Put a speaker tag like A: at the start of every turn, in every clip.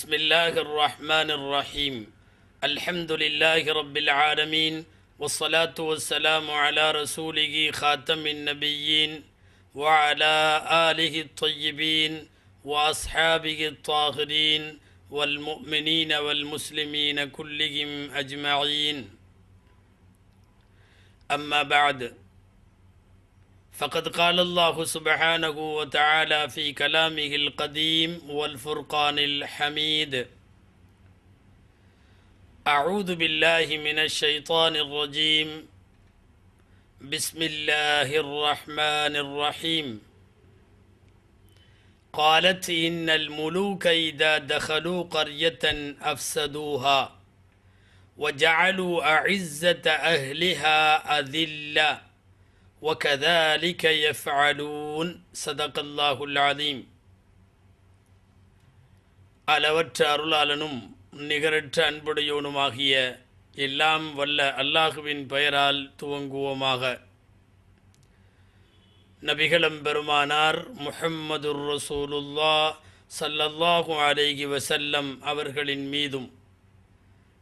A: بسم الله الرحمن الرحيم. الحمد لله رب العالمين والصلاة والسلام على رسوله خاتم النبيين وعلى آله الطيبين وأصحابه الطاهرين والمؤمنين والمسلمين كلهم أجمعين. أما بعد فقد قال الله سبحانه وتعالى في كلامه القديم والفرقان الحميد. أعوذ بالله من الشيطان الرجيم. بسم الله الرحمن الرحيم. قالت إن الملوك إذا دخلوا قرية أفسدوها وجعلوا أعزة أهلها أذلة. وكذلك يفعلون صدق الله العظيم அளவற்ற அருளாளனும் நிகரற்ற அன்புடையவனுமாகிய எல்லாம் வல்ல அல்லாஹுவின் பெயரால் துவங்குவோமாக நபிகளம் பெருமானார் முஹம்மதுர் ரசூலுல்லா சல்லல்லாஹு அலைஹி வசல்லம் அவர்களின் மீதும்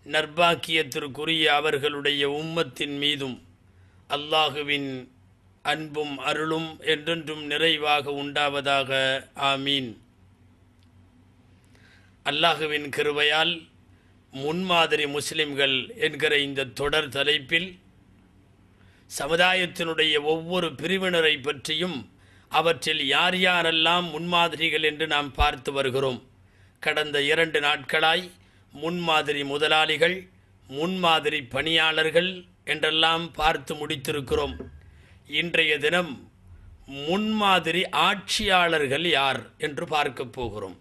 A: நர்பாக்கியத்திற்குரிய அவர்களுடைய உம்மத்தின் மீதும் அல்லாஹுவின் அன்பும் அருளும் என்றென்றும் நிறைவாக உண்டாவதாக. ஆமீன். அல்லாஹுவின் கிருவையால் முன்மாதிரி முஸ்லிம்கள் என்கிற இந்த தொடர் தலைப்பில் சமுதாயத்தினுடைய ஒவ்வொரு பிரிவினரை பற்றியும் அவற்றில் யார் யாரெல்லாம் முன்மாதிரிகள் என்று நாம் பார்த்து வருகிறோம். கடந்த இரண்டு நாட்களாய் முன்மாதிரி முதலாளிகள் முன்மாதிரி பணியாளர்கள் என்றெல்லாம் பார்த்து முடித்திருக்கிறோம். இன்றைய தினம் முன்மாதிரி ஆட்சியாளர்கள் யார் என்று பார்க்க போகிறோம்.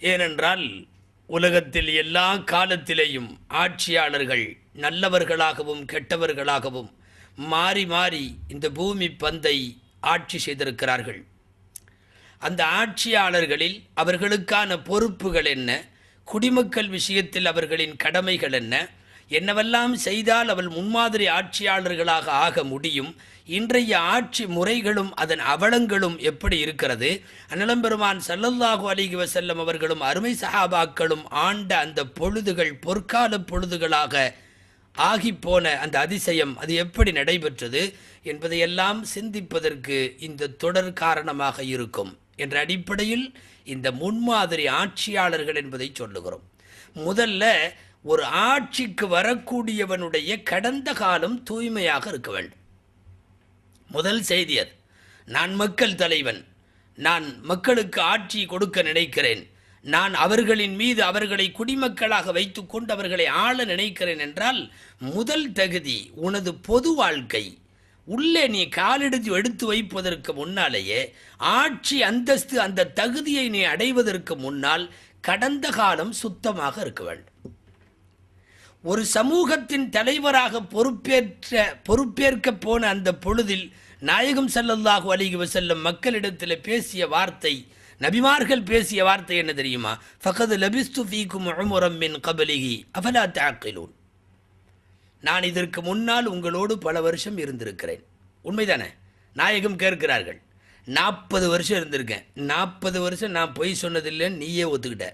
A: ஏனென்றால் உலகத்தில் எல்லா காலத்திலேயும் ஆட்சியாளர்கள் நல்லவர்களாகவும் கெட்டவர்களாகவும் மாறி மாறி இந்த பூமி பந்தை ஆட்சி செய்திருக்கிறார்கள். அந்த ஆட்சியாளர்களில் அவர்களுக்கான பொறுப்புகள் என்ன? குடிமக்கள் விஷயத்தில் அவர்களின் கடமைகள் என்ன? என்னவெல்லாம் செய்தால் அவள் முன்மாதிரி ஆட்சியாளர்களாக ஆக முடியும்? இன்றைய ஆட்சி முறைகளும் அதன் அவலங்களும் எப்படி இருக்கிறது? அன்னலம்பெருமான் சல்லல்லாஹு அலிகி வசல்லம் அவர்களும் அருமை சஹாபாக்களும் ஆண்ட அந்த பொழுதுகள் பொற்கால பொழுதுகளாக ஆகிப்போன அந்த அதிசயம் அது எப்படி நடைபெற்றது என்பதையெல்லாம் சிந்திப்பதற்கு இந்த தொடர் காரணமாக இருக்கும் என்ற அடிப்படையில் இந்த முன்மாதிரி ஆட்சியாளர்கள் என்பதை சொல்லுகிறோம். முதல்ல ஒரு ஆட்சிக்கு வரக்கூடியவனுடைய கடந்த காலம் தூய்மையாக இருக்க வேண்டும். முதல் செய்தி அது. நான் மக்கள் தலைவன். நான் மக்களுக்கு ஆட்சி கொடுக்க நினைக்கிறேன். நான் அவர்களின் மீது அவர்களை குடிமக்களாக வைத்துக்கொண்டு அவர்களை ஆள நினைக்கிறேன் என்றால் முதல் தகுதி உனது பொது வாழ்க்கை. உள்ளே நீ காலெடுத்து எடுத்து வைப்பதற்கு முன்னாலேயே ஆட்சி அந்தஸ்து அந்த தகுதியை நீ அடைவதற்கு முன்னால் கடந்த காலம் சுத்தமாக இருக்க வேண்டும். ஒரு சமூகத்தின் தலைவராக பொறுப்பேற்ற பொறுப்பேற்க போன அந்த பொழுதில் நாயகம் சல்லல்லாஹு அலிகி வசல்லம் மக்களிடத்தில் பேசிய வார்த்தை நபிமார்கள் பேசிய வார்த்தை என்ன தெரியுமா? ஃபகது லபிஸ்து ஃபீக்கும் உமுரம் மின் கபலிகி அஃபலா தாக்கிலூன். நான் இதற்கு முன்னால் உங்களோடு பல வருஷம் இருந்திருக்கிறேன். உண்மைதானே? நாயகம் கேட்கிறார்கள். நாற்பது வருஷம் இருந்திருக்கேன். நாற்பது வருஷம் நான் பொய் சொன்னதில்லைன்னு நீயே ஒத்துக்கிட்ட.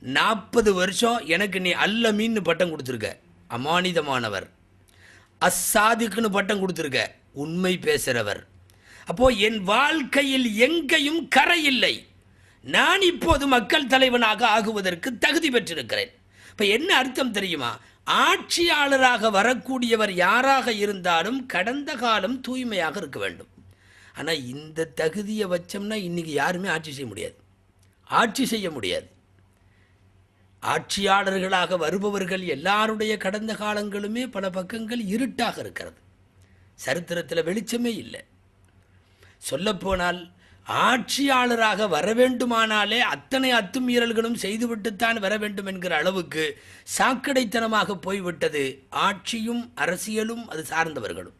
A: நாற்பது வருஷம் எனக்கு நீ அல்லமீன்னு பட்டம் கொடுத்துருக்க. அமானிதமானவர். அசாதிக்குன்னு பட்டம் கொடுத்துருக்க. உண்மை பேசுகிறவர் அப்போது என் வாழ்க்கையில் எங்கேயும் கரை இல்லை. நான் இப்போது மக்கள் தலைவனாக ஆகுவதற்கு தகுதி பெற்றிருக்கிறேன். இப்போ என்ன அர்த்தம் தெரியுமா? ஆட்சியாளராக வரக்கூடியவர் யாராக இருந்தாலும் கடந்த காலம் தூய்மையாக இருக்க வேண்டும். ஆனால் இந்த தகுதியை வச்சோம்னா இன்றைக்கி யாருமே ஆட்சி செய்ய முடியாது. ஆட்சி செய்ய முடியாது. ஆட்சியாளர்களாக வருபவர்கள் எல்லாருடைய கடந்த காலங்களுமே பல பக்கங்கள் இருட்டாக இருக்கிறது. சரித்திரத்தில் வெளிச்சமே இல்லை. சொல்லப்போனால் ஆட்சியாளராக வர வேண்டுமானாலே அத்தனை அத்துமீறல்களும் செய்துவிட்டுத்தான் வர வேண்டும் என்கிற அளவுக்கு சாக்கடைத்தனமாக போய்விட்டது ஆட்சியும் அரசியலும் அது சார்ந்தவர்களும்.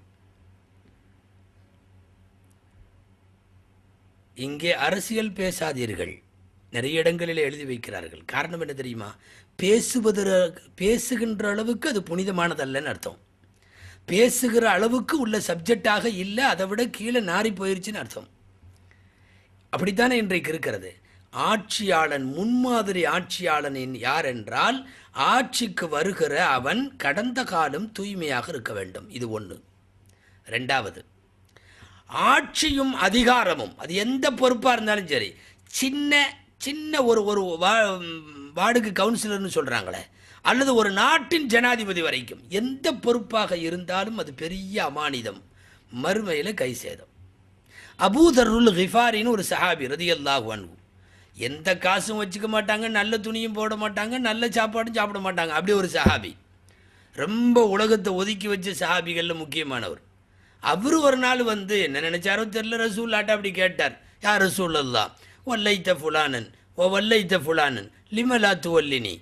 A: இங்கே அரசியல் பேசாதீர்கள். நிறைய இடங்களில் எழுதி வைக்கிறார்கள். காரணம் என்ன தெரியுமா? பேசுவது பேசுகின்ற அளவுக்கு அது புனிதமானதல்லன்னு அர்த்தம். பேசுகிற அளவுக்கு உள்ள சப்ஜெக்டாக இல்லை அதை விட கீழே நாரி போயிருச்சுன்னு அர்த்தம். அப்படித்தானே இன்றைக்கு இருக்கிறது? ஆட்சியாளன் முன்மாதிரி ஆட்சியாளனின் யார் என்றால் ஆட்சிக்கு வருகிற அவன் கடந்த காலம் தூய்மையாக இருக்க வேண்டும். இது ஒன்று ரெண்டாவது ஆட்சியும் அதிகாரமும். அது எந்த பொறுப்பாக இருந்தாலும் சரி சின்ன சின்ன ஒரு ஒரு வா வார்டுக்கு கவுன்சிலர்னு சொல்கிறாங்களே அல்லது ஒரு நாட்டின் ஜனாதிபதி வரைக்கும் எந்த பொறுப்பாக இருந்தாலும் அது பெரிய அமானிதம் மறுமையில் கை சேதம். அபூதருல் ஹிஃபாரின்னு ஒரு சஹாபி ரதியல்லாஹு அன்ஹு எந்த காசும் வச்சுக்க மாட்டாங்க நல்ல துணியும் போட மாட்டாங்க நல்ல சாப்பாடும் சாப்பிட மாட்டாங்க அப்படி ஒரு சஹாபி. ரொம்ப உலகத்தை ஒதுக்கி வச்ச சஹாபிகளில் முக்கியமானவர். அவர் ஒரு நாள் வந்து என்ன நினைச்சாரோ தெரில ரசூல்லாட்ட அப்படி கேட்டார் யார் ரசூல் வல்லைத்த ஃபுலானன் ஓ வல்லைத்த ஃபுலானன் லிமலா துவல்லினி?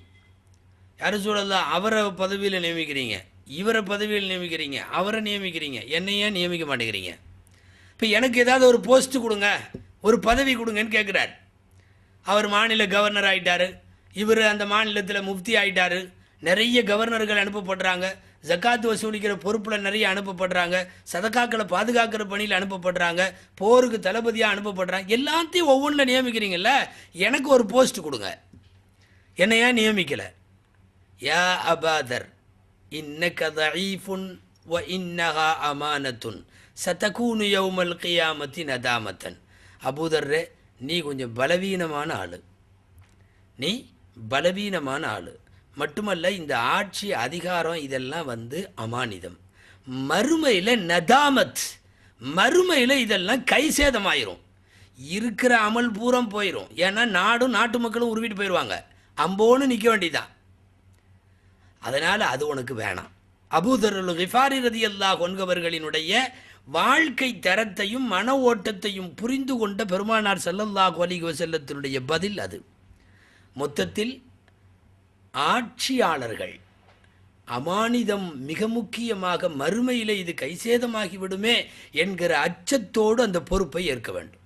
A: யார் சூழல்லா அவரை பதவியில் நியமிக்கிறீங்க? இவரை பதவியில் நியமிக்கிறீங்க? அவரை நியமிக்கிறீங்க? என்னையே நியமிக்க மாட்டேங்கிறீங்க. இப்போ எனக்கு ஏதாவது ஒரு போஸ்ட்டு கொடுங்க ஒரு பதவி கொடுங்கன்னு கேட்குறார் அவர் மாநில கவர்னர் ஆகிட்டார் இவர் அந்த மாநிலத்தில் முஃப்தி ஆகிட்டார் நிறைய கவர்னர்கள் அனுப்பப்படுறாங்க. ஜக்காத்து வசூலிக்கிற பொறுப்பில் நிறைய அனுப்பப்படுறாங்க. சதக்காக்களை பாதுகாக்கிற பணியில் அனுப்பப்படுறாங்க. போருக்கு தளபதியாக அனுப்பப்படுறாங்க. எல்லாத்தையும் ஒவ்வொன்றில் நியமிக்கிறீங்கல்ல? எனக்கு ஒரு போஸ்ட் கொடுங்க. என்னை ஏன் நியமிக்கலை? யா அபாதர் இன்னக வ இன்னஹா அமானத்துன். சதகூனு யௌமல் கியாமத்தின் நதாமத்தன். அபூதர்ரே நீ கொஞ்சம் பலவீனமான ஆள். நீ பலவீனமான ஆள். மட்டுமல்ல இந்த ஆட்சி அதிகாரம் இதெல்லாம் வந்து அமானிதம். மறுமையில் நதாமத். மறுமையில் இதெல்லாம் கை சேதமாயிரும். இருக்கிற அமல் பூரம் போயிடும் ஏன்னா நாடும் நாட்டு மக்களும் உருவிட்டு போயிடுவாங்க அம்போன்னு நிற்க வேண்டியதான் அதனால் அது உனக்கு வேணாம். அபூதருள் கிஃபாரி ரதி அல்லாஹ் கொன்கவர்களினுடைய வாழ்க்கை தரத்தையும் மன ஓட்டத்தையும் புரிந்து கொண்ட பெருமானார் செல்லல்லாஹ் அலிக செல்லத்தினுடைய பதில் அது. மொத்தத்தில் ஆட்சியாளர்கள் அமானிதம் மிக முக்கியமாக மறுமையில் இது கைசேதமாகி விடுமே என்கிற அச்சத்தோடு அந்த பொறுப்பை ஏற்க வேண்டும்.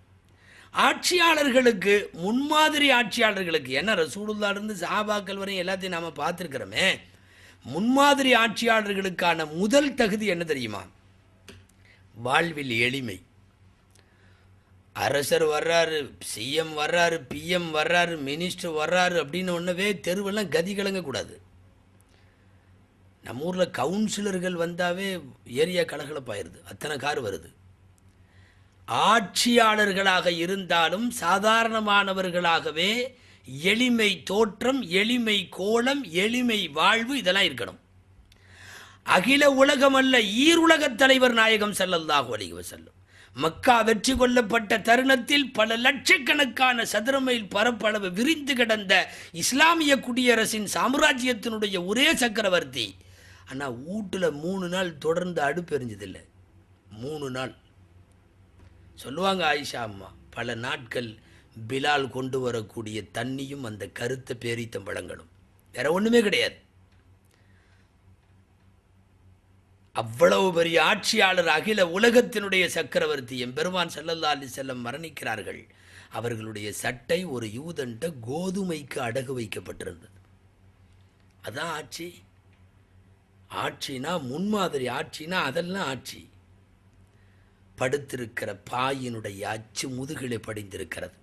A: ஆட்சியாளர்களுக்கு முன்மாதிரி ஆட்சியாளர்களுக்கு என்ன ரசூலுல்லா இருந்து சஹாபாக்கள் வரையும் எல்லாத்தையும் நாம் பார்த்துருக்கிறோமே முன்மாதிரி ஆட்சியாளர்களுக்கான முதல் தகுதி என்ன தெரியுமா? வாழ்வில் எளிமை. அரசர் வர்றாரு சிஎம் வர்றாரு பிஎம் வர்றாரு மினிஸ்டர் வர்றாரு அப்படின்னு ஒன்றவே தெருவெல்லாம் கதி கலங்கக்கூடாது நம்ம ஊரில் கவுன்சிலர்கள் வந்தாவே ஏரியா கலகலப்பாயிருது. அத்தனை கார் வருது. ஆட்சியாளர்களாக இருந்தாலும் சாதாரணமானவர்களாகவே எளிமை தோற்றம் எளிமை கோலம் எளிமை வாழ்வு இதெல்லாம் இருக்கணும். அகில உலகம் அல்ல ஈருலகத் தலைவர் நாயகம் ஸல்லல்லாஹு அலைஹி செல்லும் மக்கா வெற்றி கொள்ளப்பட்ட தருணத்தில் பல லட்சக்கணக்கான சதுர மைல் பரப்பளவு விரிந்து கிடந்த இஸ்லாமிய குடியரசின் சாம்ராஜ்யத்தினுடைய ஒரே சக்கரவர்த்தி. ஆனால் வீட்டில் மூணு நாள் தொடர்ந்து அடுப்பு எரிஞ்சதில்லை. மூணு நாள். சொல்லுவாங்க ஆயிஷா அம்மா பல நாட்கள் பிலால் கொண்டு வரக்கூடிய தண்ணியும் அந்த கருத்த பேரித்தம்பழங்களும் வேற ஒன்றுமே கிடையாது. அவ்வளவு பெரிய ஆட்சியாளர் அகில உலகத்தினுடைய சக்கரவர்த்தி எம்பெருமான் ஸல்லல்லாஹு அலி செல்லம் மரணிக்கிறார்கள். அவர்களுடைய சட்டை ஒரு யூதன்ட்ட கோதுமைக்கு அடகு வைக்கப்பட்டிருந்தது. அதான் ஆட்சி. ஆட்சினா முன்மாதிரி ஆட்சினா அதெல்லாம் ஆட்சி. படுத்திருக்கிற பாயினுடைய அச்சு முதுகிலே படிந்திருக்கிறது.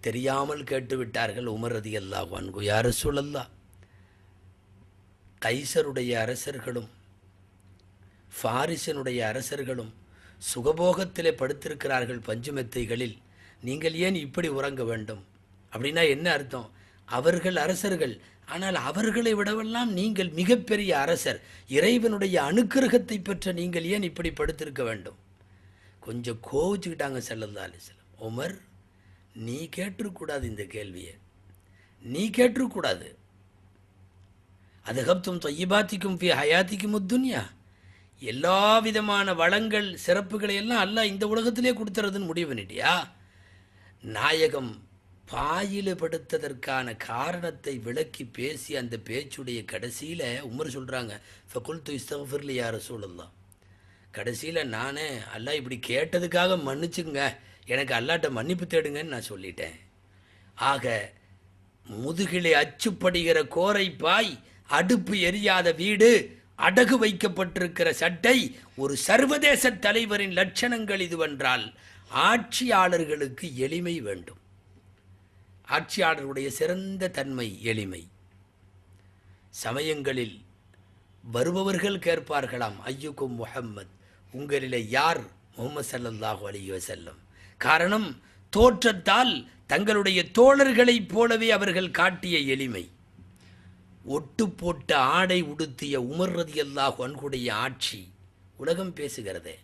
A: தெரியாமல் கேட்டுவிட்டார்கள் உமர் ரதி அல்லாஹ் அன்கு யார சொல்லல்லா கைசருடைய அரசர்களும் ஃபாரிசனுடைய அரசர்களும் சுகபோகத்திலே படுத்திருக்கிறார்கள் பஞ்சுமெத்தைகளில். நீங்கள் ஏன் இப்படி உறங்க வேண்டும்? அப்படின்னா என்ன அர்த்தம்? அவர்கள் அரசர்கள். ஆனால் அவர்களை விடவெல்லாம் நீங்கள் மிகப்பெரிய அரசர். இறைவனுடைய அனுக்கிரகத்தை பெற்ற நீங்கள் ஏன் இப்படி படுத்திருக்க வேண்டும்? கொஞ்சம் கோவிச்சுக்கிட்டாங்க செல்லல்லா அலிஸ்லாம் உமர் நீ கேட்டிருக்கூடாது இந்த கேள்வியை. நீ கேட்டிருக்கூடாது அது ஹப்தும் தொய்யபாத்திக்கும் ஃபி ஹயாத்திக்கும் துன்யா. எல்லா விதமான வளங்கள் சிறப்புகளை எல்லாம் அல்ல இந்த உலகத்திலே கொடுத்துறதுன்னு முடிவு பண்ணிட்டியா? நாயகம் பாயிலுபடுத்ததற்கான காரணத்தை விளக்கி பேசி அந்த பேச்சுடைய கடைசியில் உமர் சொல்கிறாங்க ஃபகுல் து இஸ்தஃபிர்லி யார் சூழல்லாம் கடைசியில் நானே அல்லா இப்படி கேட்டதுக்காக மன்னிச்சுங்க எனக்கு அல்லாட்ட மன்னிப்பு தேடுங்கன்னு நான் சொல்லிட்டேன். ஆக முதுகிலே அச்சுப்படுகிற கோரை பாய் அடுப்பு எரியாத வீடு அடகு வைக்கப்பட்டிருக்கிற சட்டை ஒரு சர்வதேச தலைவரின் லட்சணங்கள் இதுவென்றால் ஆட்சியாளர்களுக்கு எளிமை வேண்டும். ஆட்சியாளருடைய சிறந்த தன்மை எளிமை. சமயங்களில் வருபவர்கள் கேட்பார்களாம் ஐயுக்கும் முகம்மத் உங்களிலே யார் முகமது சல்லல்லாஹு அலி வசல்லம் காரணம் தோற்றத்தால் தங்களுடைய தோழர்களைப் போலவே அவர்கள் காட்டிய எளிமை. ஒட்டு போட்ட ஆடை உடுத்திய உமர் ரதியல்லாஹு அன்குடைய ஆட்சி உலகம் பேசுகிறதே.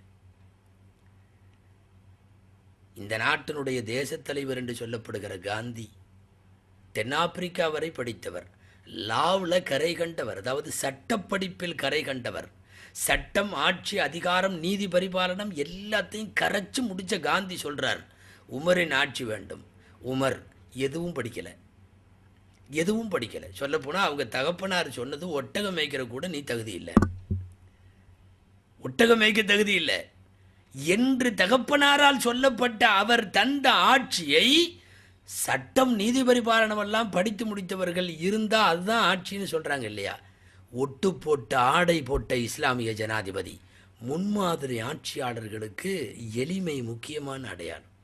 A: இந்த நாட்டினுடைய தேசத் தலைவர் என்று சொல்லப்படுகிற காந்தி தென்னாப்பிரிக்கா வரை படித்தவர். லாவில் கரை கண்டவர் அதாவது சட்டப்படிப்பில் கரை கண்டவர். சட்டம் ஆட்சி அதிகாரம் நீதி பரிபாலனம் எல்லாத்தையும் கரைச்சி முடித்த காந்தி சொல்கிறார் உமரின் ஆட்சி வேண்டும். உமர் எதுவும் படிக்கலை. எதுவும் படிக்கலை. சொல்லப்போனால் அவங்க தகப்பனார் சொன்னது ஒட்டகம் மேய்க்கிற கூட நீ தகுதி இல்லை. ஒட்டகம் மேய்க்க தகுதி இல்லை. என்று தகப்பனாரால் சொல்லப்பட்ட அவர் தந்த ஆட்சியை சட்டம் நீதி பரிபாலனமெல்லாம் படித்து முடித்தவர்கள் இருந்தால் அதுதான் ஆட்சின்னு சொல்கிறாங்க இல்லையா? ஒட்டு போட்ட ஆடை போட்ட இஸ்லாமிய ஜனாதிபதி. முன்மாதிரி ஆட்சியாளர்களுக்கு எளிமை முக்கியமான அடையாளம்.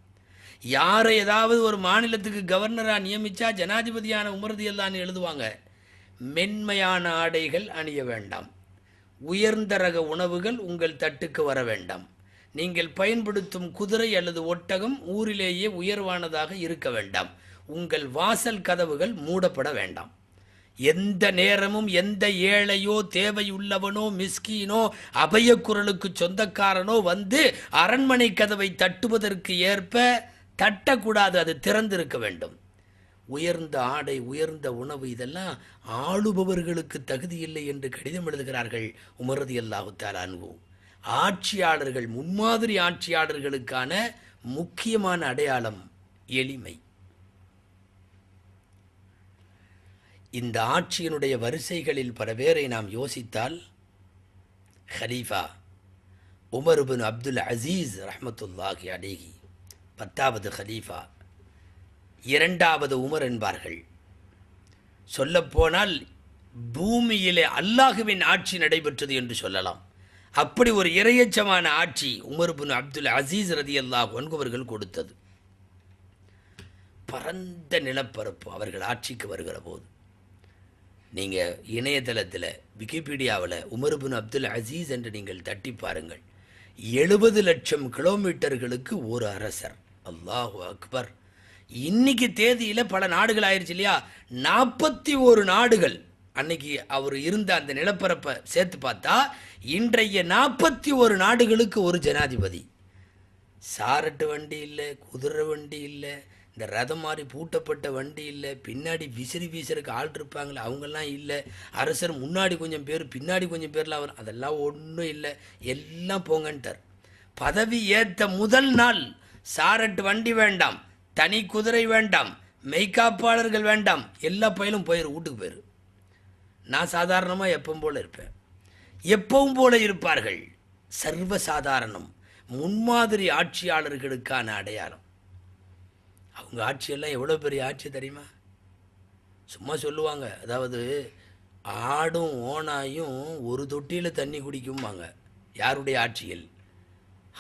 A: யாரை ஏதாவது ஒரு மாநிலத்துக்கு கவர்னராக நியமித்தா ஜனாதிபதியான உமரதி எல்லாம் எழுதுவாங்க? மென்மையான ஆடைகள் அணிய வேண்டாம். உயர்ந்த ரக உணவுகள் உங்கள் தட்டுக்கு வர வேண்டாம். நீங்கள் பயன்படுத்தும் குதிரை அல்லது ஒட்டகம் ஊரிலேயே உயர்வானதாக இருக்க வேண்டாம். உங்கள் வாசல் கதவுகள் மூடப்பட வேண்டாம். எந்த நேரமும் எந்த ஏழையோ தேவையுள்ளவனோ மிஸ்கீனோ அபயக்குரலுக்கு சொந்தக்காரனோ வந்து அரண்மனை கதவை தட்டுவதற்கு ஏற்ப தட்டக்கூடாது அது திறந்திருக்க வேண்டும். உயர்ந்த ஆடை உயர்ந்த உணவு இதெல்லாம் ஆளுபவர்களுக்கு தகுதி இல்லை என்று கடிதம் எழுதுகிறார்கள் உமரதி அல்லாஹு அன்பு ஆட்சியாளர்கள் முன்மாதிரி ஆட்சியாளர்களுக்கான முக்கியமான அடையாளம் எளிமை. இந்த ஆட்சியினுடைய வரிசைகளில் பல பேரை நாம் யோசித்தால் ஹலீஃபா உமர் பின் அப்துல் அசீஸ் ரஹமத்துல்லாஹி அலேஹி பத்தாவது ஹலீஃபா இரண்டாவது உமர் என்பார்கள். சொல்லப்போனால் பூமியிலே அல்லாஹுவின் ஆட்சி நடைபெற்றது என்று சொல்லலாம். அப்படி ஒரு இரையச்சமான ஆட்சி உமர் பின் அப்துல் அசீஸ் ரதி அல்லாஹ் ஒன்பவர்கள் கொடுத்தது. பரந்த நிலப்பரப்பு அவர்கள் ஆட்சிக்கு வருகிற போது. நீங்கள் இணையதளத்தில் விக்கிபீடியாவில் உமர் பின் அப்துல் அசீஸ் என்று நீங்கள் தட்டி பாருங்கள். எழுபது லட்சம் கிலோமீட்டர்களுக்கு ஒரு அரசர். அல்லாஹு அக்பர். இன்னைக்கு தேதியில் பல நாடுகள் ஆயிடுச்சு இல்லையா? நாற்பத்தி ஒரு நாடுகள் அன்னைக்கு அவர் இருந்த அந்த நிலப்பரப்பை சேர்த்து பார்த்தா இன்றைய நாற்பத்தி ஒரு நாடுகளுக்கு ஒரு ஜனாதிபதி. சாரட்டு வண்டி இல்லை குதிரை வண்டி இல்லை இந்த ரதம் மாதிரி பூட்டப்பட்ட வண்டி இல்லை பின்னாடி விசிறி வீசருக்கு ஆள் இருப்பாங்களே அவங்கெல்லாம் இல்லை. அரசர் முன்னாடி கொஞ்சம் பேர் பின்னாடி கொஞ்சம் பேர்லாம் வரும் அதெல்லாம் ஒன்றும் இல்லை. எல்லாம் போங்கன்ட்டார். பதவி ஏற்ற முதல் நாள் சாரட்டு வண்டி வேண்டாம் தனி குதிரை வேண்டாம் மெய்காப்பாளர்கள் வேண்டாம் எல்லா பயிலும் போயிரு வீட்டுக்கு போயிரு. நான் சாதாரணமாக எப்பவும் போல் இருப்பேன். எப்பவும் போல இருப்பார்கள். சர்வசாதாரணம் முன்மாதிரி ஆட்சியாளர்களுக்கான அடையாளம். அவங்க ஆட்சியெல்லாம் எவ்வளோ பெரிய ஆட்சி தெரியுமா? சும்மா சொல்லுவாங்க அதாவது ஆடும் ஓனாயும் ஒரு தொட்டியில் தண்ணி குடிக்கும்பாங்க யாருடைய ஆட்சியில்?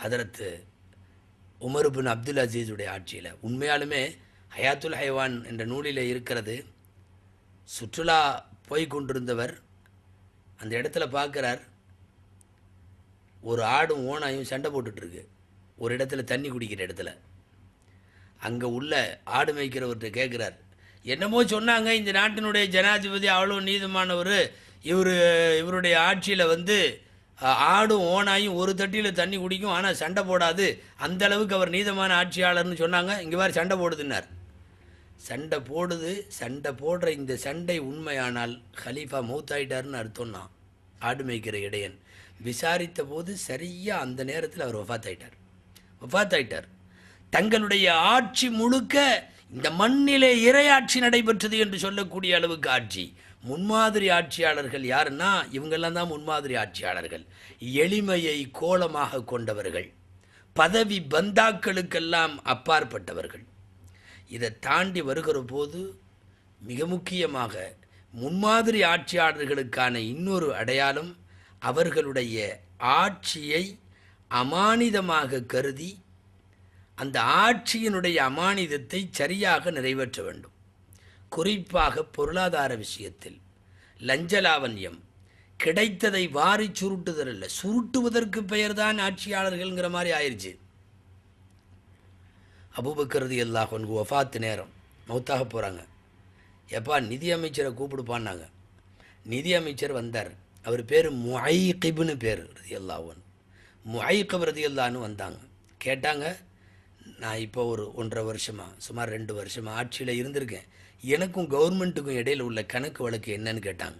A: ஹதரத்து உமர் பின் அப்துல் அசீஸுடைய ஆட்சியில். உண்மையாலுமே ஹயாத்துல் ஹைவான் என்ற நூலில் இருக்கிறது. சுற்றுலா போய் கொண்டிருந்தவர் அந்த இடத்துல பார்க்குறார். ஒரு ஆடும் ஓனாயும் சண்டை போட்டுட்ருக்கு. ஒரு இடத்துல தண்ணி குடிக்கிற இடத்துல. அங்கே உள்ள ஆடு மேய்க்கிறவர்கிட்ட கேட்குறார். என்னமோ சொன்னாங்க இந்த நாட்டினுடைய ஜனாதிபதி அவ்வளோ நீதமானவர். இவர் இவருடைய ஆட்சியில் வந்து ஆடும் ஓனாயும் ஒரு தட்டியில் தண்ணி குடிக்கும் ஆனால் சண்டை போடாது. அந்த அளவுக்கு அவர் நீதமான ஆட்சியாளர்னு சொன்னாங்க. இங்கே மாதிரி சண்டை போடுதுன்னார். சண்டை போடுது சண்டை போடுற இந்த சண்டை உண்மையானால் ஹலீஃபா மௌத்தாயிட்டாருன்னு அர்த்தம்னா ஆடு மேய்க்கிற இடையன். விசாரித்த போது சரியாக அந்த நேரத்தில் அவர் ஒஃபாத்தாயிட்டார் ஒஃபாத்தாயிட்டார் தங்களுடைய ஆட்சி முழுக்க இந்த மண்ணிலே இறையாட்சி நடைபெற்றது என்று சொல்லக்கூடிய அளவுக்கு ஆட்சி. முன்மாதிரி ஆட்சியாளர்கள் யாருன்னா இவங்கெல்லாம் தான் முன்மாதிரி ஆட்சியாளர்கள். எளிமையை கோலமாக கொண்டவர்கள். பதவி பந்தாக்களுக்கெல்லாம் அப்பாற்பட்டவர்கள். இதை தாண்டி வருகிற போது மிக முக்கியமாக முன்மாதிரி ஆட்சியாளர்களுக்கான இன்னொரு அடையாளம் அவர்களுடைய ஆட்சியை அமானிதமாக கருதி அந்த ஆட்சியினுடைய அமானிதத்தை சரியாக நிறைவேற்ற வேண்டும். குறிப்பாக பொருளாதார விஷயத்தில் லஞ்சலாவண்யம் கிடைத்ததை வாரி சுருட்டுதல் இல்லை சுருட்டுவதற்கு பெயர்தான் ஆட்சியாளர்கள்ங்கிற மாதிரி ஆயிடுச்சு அபூபக்கரது எல்லா கொண்டு ஒஃபாத்து நேரம். மௌத்தாக போகிறாங்க எப்பா நிதி அமைச்சரை கூப்பிடுப்பான்னாங்க. நிதி அமைச்சர் வந்தார். அவர் பேர் முஐகிப்னு பேர் ரதி அல்லாஹன் முஐகிப் ரதி அல்லான்னு வந்தாங்க. கேட்டாங்க நான் இப்போ ஒரு ஒன்றரை வருஷமாக சுமார் ரெண்டு வருஷமாக ஆட்சியில் இருந்திருக்கேன். எனக்கும் கவர்மெண்ட்டுக்கும் இடையில் உள்ள கணக்கு வழக்கு என்னன்னு கேட்டாங்க.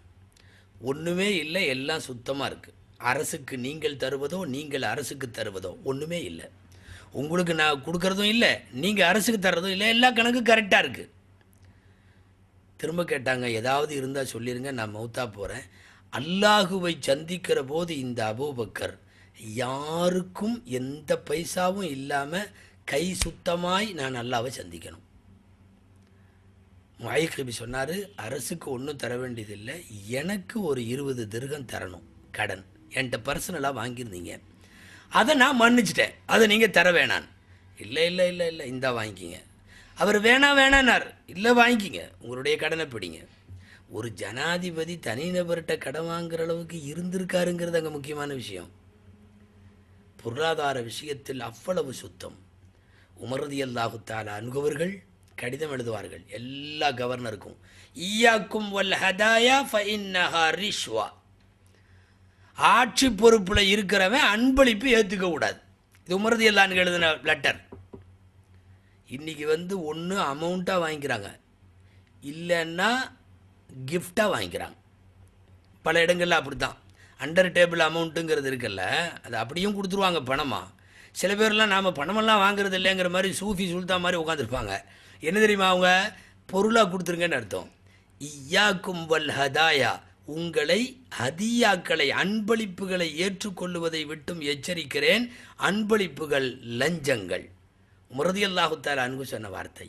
A: ஒன்றுமே இல்லை எல்லாம் சுத்தமாக இருக்குது அரசுக்கு நீங்கள் தருவதோ நீங்கள் அரசுக்கு தருவதோ ஒன்றுமே இல்லை. உங்களுக்கு நான் கொடுக்குறதும் இல்லை நீங்கள் அரசுக்கு தர்றதும் இல்லை எல்லா கணக்கும் கரெக்டாக இருக்குது திரும்ப கேட்டாங்க ஏதாவது இருந்தால் சொல்லிடுங்க நான் மௌத்தா போகிறேன் அல்லாஹுவை சந்திக்கிற போது இந்த அபூபக்கர் யாருக்கும் எந்த பைசாவும் இல்லாமல் கை சுத்தமாய் நான் அல்லாவை சந்திக்கணும். மாயிக்கபி சொன்னார் அரசுக்கு ஒன்றும் தர வேண்டியதில்லை. எனக்கு ஒரு இருபது திருகம் தரணும் கடன். என்கிட்ட பர்சனலாக வாங்கியிருந்தீங்க. அதை நான் மன்னிச்சிட்டேன். அதை நீங்கள் தர வேணான் இல்லை இல்லை இல்லை இல்லை. இந்தா வாங்கிக்கிங்க அவர் வேணாம் வேணான்னார் இல்லை வாங்கிக்கிங்க உங்களுடைய கடனை பிடிங்க. ஒரு ஜனாதிபதி தனிநபர்கிட்ட கடன் வாங்குற அளவுக்கு இருந்திருக்காருங்கிறது அங்கே முக்கியமான விஷயம். பொருளாதார விஷயத்தில் அவ்வளவு சுத்தம். உமரதி அணுகவர்கள் கடிதம் எழுதுவார்கள். எல்லா கவர்னருக்கும் ஈயாக்கும் வல் ஹதாயா ஃபஇன்னஹா ரிஷ்வா. ஆட்சி பொறுப்பில் இருக்கிறவன் அன்பளிப்பு ஏற்றுக்க கூடாது. இது உமரது அல்லான்னு எழுதின லெட்டர் இன்றைக்கி வந்து ஒன்று அமௌண்ட்டாக வாங்கிக்கிறாங்க. இல்லைன்னா கிஃப்டாக வாங்கிக்கிறாங்க. பல இடங்களில் அப்படி தான் அண்டர் டேபிள் அமௌண்ட்டுங்கிறது இருக்குல்ல அது அப்படியும் கொடுத்துருவாங்க பணமாக சில பேர்லாம் நாம் பணமெல்லாம் வாங்குறது இல்லைங்கிற மாதிரி சூஃபி சுல்தான் மாதிரி உட்காந்துருப்பாங்க என்ன தெரியுமா அவங்க? பொருளாக கொடுத்துருங்கன்னு அர்த்தம். இய்யாக்கும் வல் ஹதாயா உங்களை ஹதியாக்களை அன்பளிப்புகளை ஏற்றுக்கொள்ளுவதை விட்டும் எச்சரிக்கிறேன். அன்பளிப்புகள் லஞ்சங்கள். முரதியல்லாஹுத்தால் அன்பு சொன்ன வார்த்தை.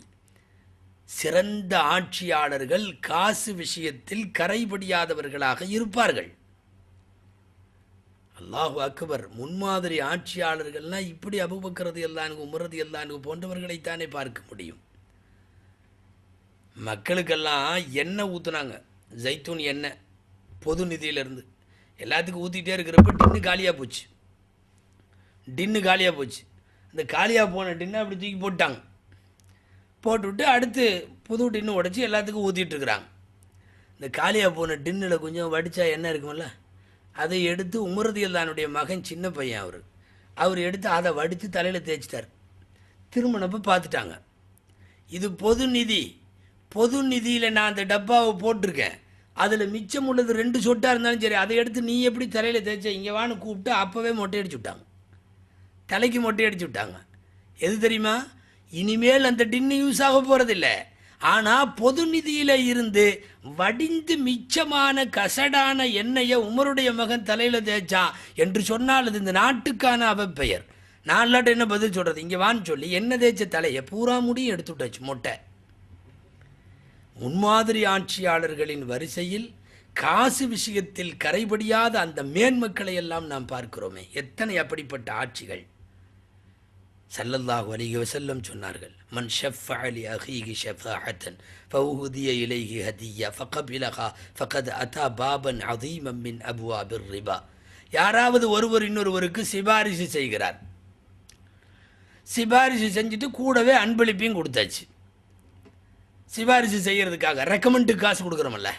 A: சிறந்த ஆட்சியாளர்கள் காசு விஷயத்தில் கரைபடியாதவர்களாக இருப்பார்கள். அல்லாஹு அக்பர் முன்மாதிரி ஆட்சியாளர்கள்னால் இப்படி அபுபக்கிறது எல்லானுக்கு உமரது எல்லானுக்கு போன்றவர்களைத்தானே பார்க்க முடியும். மக்களுக்கெல்லாம் எண்ணெய் ஊற்றுனாங்க ஜைத்தூன் எண்ணெய் பொது நிதியிலேருந்து. எல்லாத்துக்கும் ஊற்றிட்டே இருக்கிறப்ப டின்னு காலியாக போச்சு. டின்னு காலியாக போச்சு. இந்த காலியாக போன டின்னை அப்படி தூக்கி போட்டாங்க. போட்டுவிட்டு அடுத்து புது டின்னு உடச்சி எல்லாத்துக்கும் ஊற்றிட்டு இருக்கிறாங்க. இந்த காலியாக போன டின்னில் கொஞ்சம் வடித்தா என்ன இருக்குமில்ல? அதை எடுத்து உமரதியல்லானுடைய மகன் சின்ன பையன் அவர். அவர் எடுத்து அதை வடித்து தலையில் தேய்ச்சிட்டார். திருமணப்போ பார்த்துட்டாங்க. இது பொது நிதி. பொது நிதியில் நான் அந்த டப்பாவை போட்டிருக்கேன். அதில் மிச்சம் உள்ளது ரெண்டு சொட்டாக இருந்தாலும் சரி அதை எடுத்து நீ எப்படி தலையில் தேய்ச்ச இங்கே வான்னு கூப்பிட்டு அப்போவே மொட்டை அடிச்சு விட்டாங்க. தலைக்கு மொட்டை அடிச்சு விட்டாங்க. எது தெரியுமா? இனிமேல் அந்த டின்னு யூஸ் ஆக போகிறதில்ல ஆனால் பொது நிதியில் இருந்து வடிந்து மிச்சமான கசடான எண்ணெயை உமருடைய மகன் தலையில் தேய்ச்சான் என்று சொன்னால் அது இந்த நாட்டுக்கான அவப்பெயர். நான் இல்லாட்ட என்ன பதில் சொல்கிறது இங்கே வான்னு சொல்லி என்ன தேய்ச்ச தலையை பூரா முடியும் எடுத்து விட்டாச்சு மொட்டை. முன்மாதிரி ஆட்சியாளர்களின் வரிசையில் காசு விஷயத்தில் கரைபடியாத அந்த மேன்மக்களை எல்லாம் நாம் பார்க்கிறோமே. எத்தனை அப்படிப்பட்ட ஆட்சிகள்? சல்லல்லாஹு அலைஹி செல்லம் சொன்னார்கள் மன் ஷெஃப் அலி அஹீஹி ஷஃபாஅத்தன் ஃபவுஹுதிய இலைஹி ஹதியா ஃபகபிலஹா ஃபகத் அதா பாபன் அதீமம் மின் அபுவாபிர் ரிபா. யாராவது ஒருவர் இன்னொருவருக்கு சிபாரிசு செய்கிறார். சிபாரிசு செஞ்சுட்டு கூடவே அன்பளிப்பையும் கொடுத்தாச்சு. சிபாரிசு செய்கிறதுக்காக ரெக்கமெண்டு காசு கொடுக்குறோம்ல.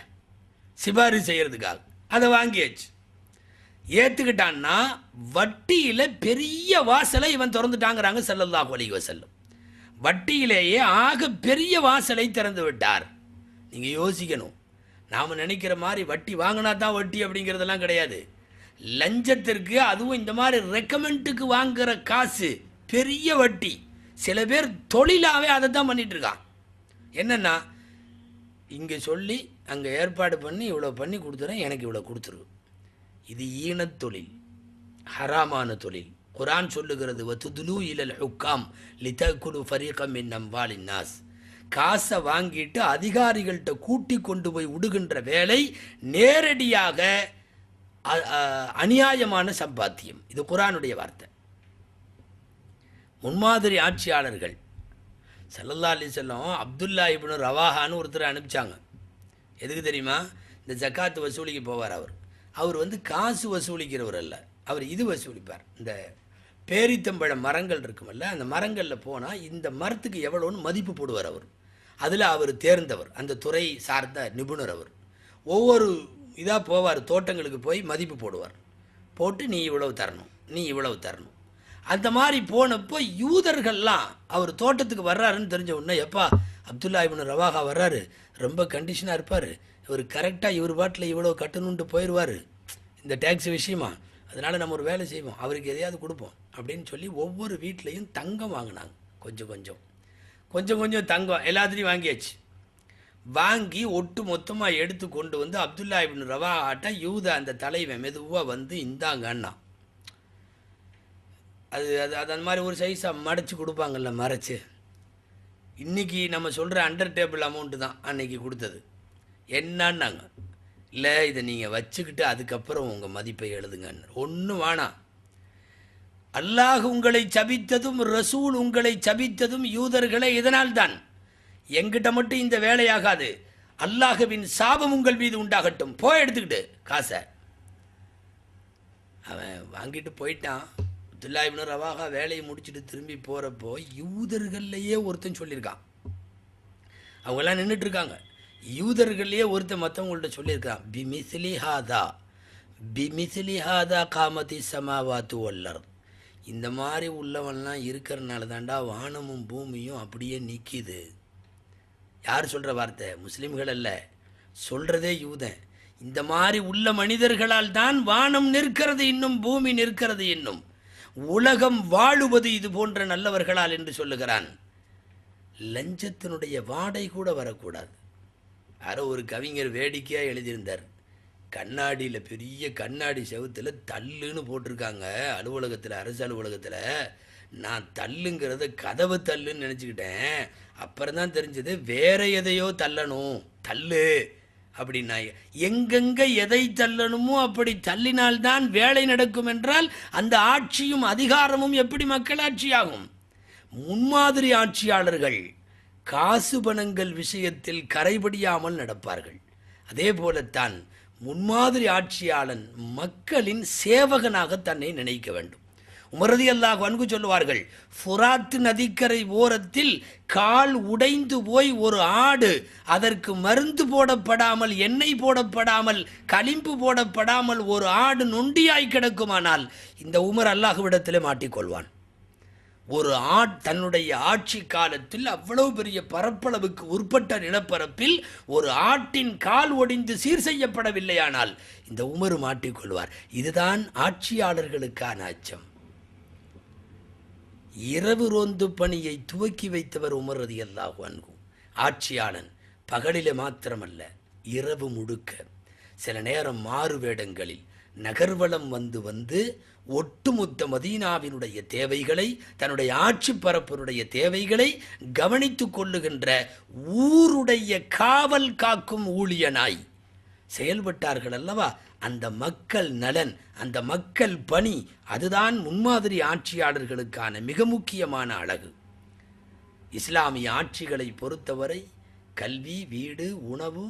A: சிபாரிசு செய்கிறதுக்காக அதை வாங்கியாச்சு. ஏற்றுக்கிட்டான்னா வட்டியில் பெரிய வாசலை இவன் திறந்துட்டாங்கிறாங்க ஸல்லல்லாஹு அலைஹி செல்லும் வட்டியிலேயே ஆக பெரிய வாசலை திறந்து விட்டார். நீங்கள் யோசிக்கணும். நாம் நினைக்கிற மாதிரி வட்டி வாங்கினா தான் வட்டி அப்படிங்கிறதெல்லாம் கிடையாது. லஞ்சத்திற்கு அதுவும் இந்த மாதிரி ரெக்கமெண்டுக்கு வாங்குகிற காசு பெரிய வட்டி. சில பேர் தொழிலாகவே அதை தான் பண்ணிகிட்ருக்கான் என்னென்னா இங்கே சொல்லி அங்கே ஏற்பாடு பண்ணி இவ்வளோ பண்ணி கொடுத்துறேன் எனக்கு இவ்வளோ கொடுத்துரு. இது ஈனத் தொழில் ஹராமான தொழில். குரான் சொல்லுகிறது வத்துதுலு இலல் ஹுக்காம் லிதகுலு ஃபரீகம் மின் வாழின் நாஸ். காசை வாங்கிட்டு அதிகாரிகள்கிட்ட கூட்டி கொண்டு போய் விடுகின்ற வேலை நேரடியாக அநியாயமான சம்பாத்தியம். இது குரானுடைய வார்த்தை. முன்மாதிரி ஆட்சியாளர்கள் சல்லல்லா அலிசல்லம் அப்துல்லா இப்னு ரவாஹான்னு ஒருத்தர் அனுப்பிச்சாங்க. எதுக்கு தெரியுமா? இந்த ஜக்காத்து வசூலிக்கு போவார் அவர். அவர் வந்து காசு வசூலிக்கிறவர் அல்ல. அவர் இது வசூலிப்பார். இந்த பேரித்தம்பழ மரங்கள் இருக்குமல்ல அந்த மரங்களில் போனால் இந்த மரத்துக்கு எவ்வளோன்னு மதிப்பு போடுவார் அவர். அதில் அவர் தேர்ந்தவர். அந்த துறை சார்ந்த நிபுணர் அவர். ஒவ்வொரு இதாக போவார் தோட்டங்களுக்கு போய் மதிப்பு போடுவார். போட்டு நீ இவ்வளவு தரணும் நீ இவ்வளவு தரணும். அந்த மாதிரி போனப்போ யூதர்கள்லாம் அவர் தோட்டத்துக்கு வர்றாருன்னு தெரிஞ்ச உடனே எப்பா அப்துல்லா இவனு ரவாஹா வர்றாரு. ரொம்ப கண்டிஷனாக இருப்பார். இவர் கரெக்டாக இவர் பாட்டில் இவ்வளோ கட்டணுன்ட்டு போயிடுவார் இந்த டேக்ஸ் விஷயமா? அதனால் நம்ம ஒரு வேலை செய்வோம். அவருக்கு எதையாவது கொடுப்போம். அப்படின்னு சொல்லி ஒவ்வொரு வீட்லேயும் தங்கம் வாங்கினாங்க. கொஞ்சம் கொஞ்சம். கொஞ்சம் கொஞ்சம் தங்கம் எல்லாத்துலேயும் வாங்கியாச்சு. வாங்கி ஒட்டு மொத்தமாக எடுத்து கொண்டு வந்து அப்துல்லா இப்னு ரவாஹாட்ட யூத அந்த தலைவன் மெதுவாக வந்து இந்தாங்க அண்ணா அது அது அது அந்த மாதிரி ஒரு சைஸாக மடைச்சு கொடுப்பாங்கல்ல மறைச்சு. இன்றைக்கி நம்ம சொல்கிற அண்டர் டேபிள் அமௌண்ட்டு தான் அன்னைக்கு கொடுத்தது. என்னன்னாங்க? இல்லை இதை நீங்கள் வச்சுக்கிட்டு அதுக்கப்புறம் உங்கள் மதிப்பை எழுதுங்கன்னு. ஒன்றும் வேணாம். அல்லாஹ் உங்களை சபித்ததும் ரசூல் உங்களை சபித்ததும் யூதர்களே இதனால் தான் எங்கிட்ட மட்டும் இந்த வேலையாகாது. அல்லாஹுவின் சாபம் உங்கள் மீது உண்டாகட்டும். போய் எடுத்துக்கிட்டு. காசை. அவன் வாங்கிட்டு போயிட்டான். அப்துல்லாஹிபின் ரவாகா வேலையை முடிச்சுட்டு திரும்பி போகிறப்போ யூதர்கள்லையே ஒருத்தன் சொல்லியிருக்கான். அவங்கெல்லாம் நின்றுட்டுருக்காங்க யூதர்கள்லையே ஒருத்தன் மற்றவங்கள்ட்ட சொல்லியிருக்கான் பிமிசிலி ஹாதா பிமிசிலி ஹாதா காமதி சமாவாத்து வல்லர். இந்த மாதிரி உள்ளவன்லாம் இருக்கிறனால தாண்டா வானமும் பூமியும் அப்படியே நிற்கிது யார் சொல்கிற வார்த்தை? முஸ்லீம்கள் அல்ல. சொல்கிறதே யூதன். இந்த மாதிரி உள்ள மனிதர்களால் தான் வானம் நிற்கிறது இன்னும் பூமி நிற்கிறது இன்னும். உலகம் வாழுவது இது போன்ற நல்லவர்களால் என்று சொல்லுகிறான். லஞ்சத்தினுடைய வாடை கூட வரக்கூடாது. யாரோ ஒரு கவிஞர் வேடிக்கையாக எழுதியிருந்தார். கண்ணாடியில் பெரிய கண்ணாடி செவுத்தில் தள்ளுன்னு போட்டிருக்காங்க அலுவலகத்தில் அரசு அலுவலகத்தில். நான் தள்ளுங்கிறத கதவு தள்ளுன்னு நினச்சிக்கிட்டேன். அப்புறம் தான் தெரிஞ்சது வேற எதையோ தள்ளணும். தள்ளு. அப்படின்னா எங்கெங்க எதை தள்ளணுமோ அப்படி தள்ளினால்தான் வேலை நடக்கும் என்றால் அந்த ஆட்சியும் அதிகாரமும் எப்படி மக்களாட்சியாகும் முன்மாதிரி ஆட்சியாளர்கள் காசு பணங்கள் விஷயத்தில் கரைபடியாமல் நடப்பார்கள். அதே போலத்தான் முன்மாதிரி ஆட்சியாளன் மக்களின் சேவகனாக தன்னை நினைக்க வேண்டும். உமரதி அல்லாஹ் அன்பு சொல்லுவார்கள் ஃபுராத்து நதிக்கரை ஓரத்தில் கால் உடைந்து போய் ஒரு ஆடு அதற்கு மருந்து போடப்படாமல் எண்ணெய் போடப்படாமல் களிம்பு போடப்படாமல் ஒரு ஆடு நொண்டியாய் கிடக்குமானால் இந்த உமர் அல்லாஹுவிடத்திலே மாட்டிக்கொள்வான். ஒரு ஆட் தன்னுடைய ஆட்சி காலத்தில் அவ்வளவு பெரிய பரப்பளவுக்கு உட்பட்ட நிலப்பரப்பில் ஒரு ஆட்டின் கால் ஒடிந்து சீர் செய்யப்படவில்லையானால் இந்த உமரு மாட்டிக்கொள்வார். இதுதான் ஆட்சியாளர்களுக்கான அச்சம். இரவு ரோந்து பணியை துவக்கி வைத்தவர் உமர் ரதி அல்லாஹு அன்கு ஆட்சியாளன் பகலிலே மாத்திரமல்ல இரவு முழுக்க. சில நேரம் மாறு வேடங்களில் வந்து வந்து ஒட்டுமொத்த மதீனாவினுடைய தேவைகளை தன்னுடைய ஆட்சி பரப்பினுடைய தேவைகளை கவனித்து கொள்ளுகின்ற ஊருடைய காவல் காக்கும் ஊழியனாய் செயல்பட்டார்கள் அல்லவா? அந்த மக்கள் நலன் அந்த மக்கள் பணி அதுதான் முன்மாதிரி ஆட்சியாளர்களுக்கான மிக முக்கியமான அழகு. இஸ்லாமிய ஆட்சிகளை பொறுத்தவரை கல்வி வீடு உணவு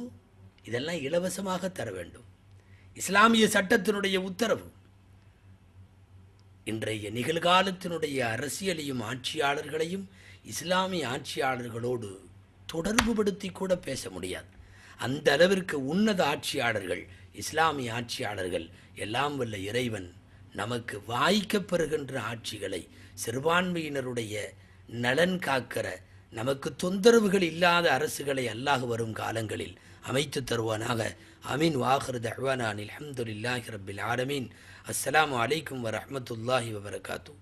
A: இதெல்லாம் இலவசமாக தர வேண்டும். இஸ்லாமிய சட்டத்தினுடைய உத்தரவு. இன்றைய நிகழ்காலத்தினுடைய அரசியலையும் ஆட்சியாளர்களையும் இஸ்லாமிய ஆட்சியாளர்களோடு தொடர்புபடுத்தி கூட பேச முடியாது. அந்த அளவிற்கு உன்னத ஆட்சியாளர்கள் இஸ்லாமிய ஆட்சியாளர்கள் எல்லாம் வல்ல இறைவன் நமக்கு வாய்க்கப்பெறுகின்ற ஆட்சிகளை சிறுபான்மையினருடைய நலன் காக்கிற நமக்கு தொந்தரவுகள் இல்லாத அரசுகளை அல்லாஹ் வரும் காலங்களில் அமைத்து தருவானாக. அமீன். வாஹர் தஹ்வானான் அல்ஹம்துலில்லாஹி ரபில் ஆலமீன். அஸ்லாம் அலைக்கும் வரமத்துல்லாஹி வபரகாத்தூ